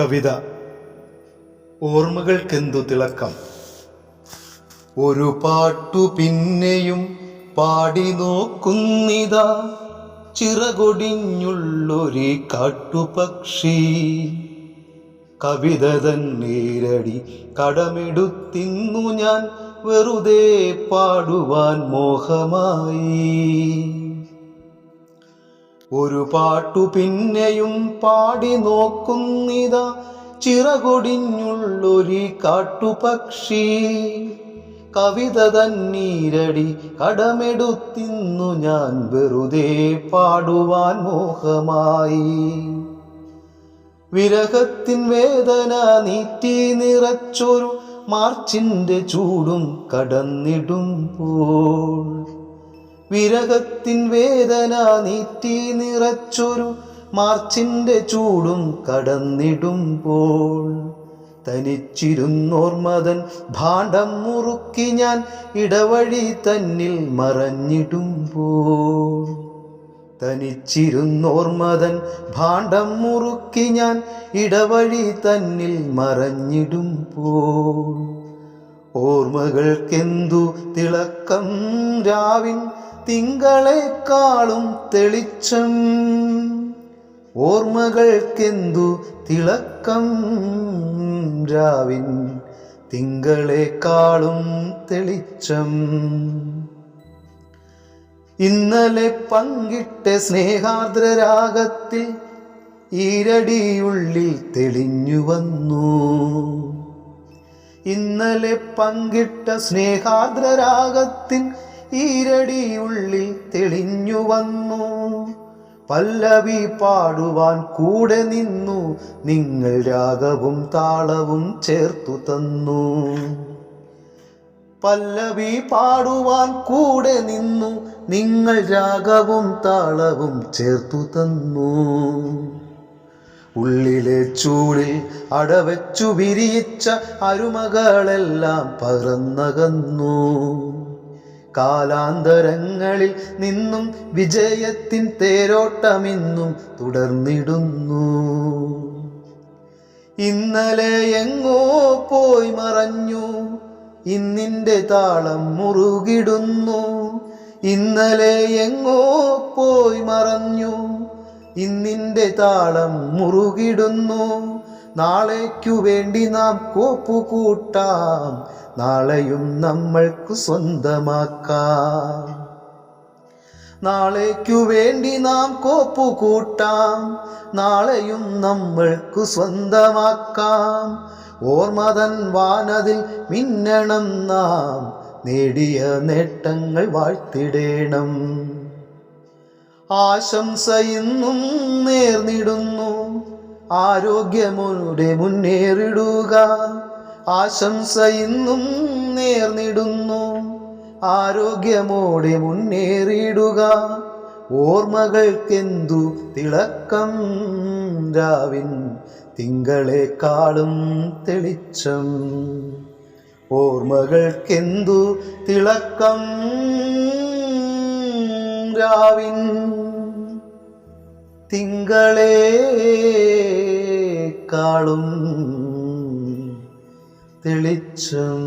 കവിത. ഓർമ്മകൾക്കെന്തു തിളക്കം? ഒരു പാട്ടു പിന്നെയും പാടി നോക്കുന്നിതാ. ചിറകൊടിഞ്ഞുള്ളൊരു കാട്ടുപക്ഷി. കവിത തന്നീരടി കടമെടുത്തിന്നു ഞാൻ. വെറുതെ പാടുവാൻ മോഹമായി. ഒരു പാട്ടു പിന്നെയും പാടി നോക്കുന്നിതാ. ചിറകൊടിഞ്ഞുള്ളൊരു കാട്ടുപക്ഷി. കവിത തന്നീരടി കടമെടുത്തിന്നു ഞാൻ വെറുതെ പാടുവാൻ മോഹമായി. വിരഹത്തിൻ വേദന നീറ്റി നിറച്ചൊരു മാർച്ചിന്റെ ചൂടും കടന്നിടുമ്പോൾ വിരഹത്തിൻ വേദന നീറ്റി നിറച്ചൊരു മാർച്ചിന്റെ ചൂടും കടന്നിടുമ്പോൾ. തനിച്ചിരുന്നോർമതൻ ഭാണ്ഡം മുറുക്കി ഞാൻ ഇടവഴി തന്നിൽ മറഞ്ഞിടുമ്പോൾ. തനിച്ചിരുന്നോർമതൻ ഭാണ്ഡം മുറുക്കി ഞാൻ ഇടവഴി തന്നിൽ മറഞ്ഞിടുമ്പോൾ. ഓർമ്മകൾക്കെന്തു തിളക്കം രാവിൻ തിങ്കളെക്കാളും തെളിച്ചം. ഓർമ്മകൾക്കെന്തു തിളക്കം രാവിൻ തിങ്കളെക്കാളും തെളിച്ചം. ഇന്നലെ പങ്കിട്ട സ്നേഹാർദ്രരാഗത്തിൽ ഈരടിയുള്ളിൽ തെളിഞ്ഞു വന്നു. ഇന്നലെ പങ്കിട്ട സ്നേഹാർദ്രരാഗത്തിൻ ഈരടിയുള്ളിൽ തെളിഞ്ഞു വന്നു. പല്ലവി പാടുവാൻ കൂടെ നിന്നു. നിങ്ങൾ രാഗവും താളവും ചേർത്തു തന്നു. പല്ലവി പാടുവാൻ കൂടെ നിന്നു. നിങ്ങൾ രാഗവും താളവും ചേർത്തു തന്നു. ഉള്ളിലെ ചൂടിൽ അടവച്ചു വിരിയിച്ച അരുമകളെല്ലാം പറന്നകന്നു കാലാന്തരങ്ങളിൽ നിന്നും വിജയത്തിൻ തേരോട്ടമിന്നും തുടർന്നിടുന്നു. ഇന്നലെ എങ്ങോ പോയി മറഞ്ഞു ഇന്നിന്റെ താളം മുറുകിടുന്നു. ഇന്നലെ എങ്ങോ പോയി മറഞ്ഞു ഇന്നിന്റെ താളം മുറുകിടുന്നു. നാളേക്കു വേണ്ടി നാം കോപ്പുകൂട്ടാം. നാളെയും നമ്മൾക്കു സ്വന്തമാക്കാം. നാളേക്കു വേണ്ടി നാം കോപ്പുകൂട്ടാം. നാളെയും നമ്മൾക്കു സ്വന്തമാക്കാം. ഓർമ്മതൻ വാനതിൽ മിന്നണം നാം. നേടിയ നേട്ടങ്ങൾ വാഴ്ത്തിടേണം. ആശംസ ഇന്നും നേർന്നിടുന്നു. ആരോഗ്യമോടെ മുന്നേറിടുക. ആശംസ ഇന്നും നേർന്നിടുന്നു. ആരോഗ്യമോടെ മുന്നേറിയിടുക ഓർമ്മകൾക്കെന്തു തിളക്കം രാവിൻ തിങ്കളെക്കാളും തെളിച്ചം. ഓർമ്മകൾക്കെന്തു തിളക്കം രാവിൻ തിങ്കളെക്കാളും തെളിച്ചം.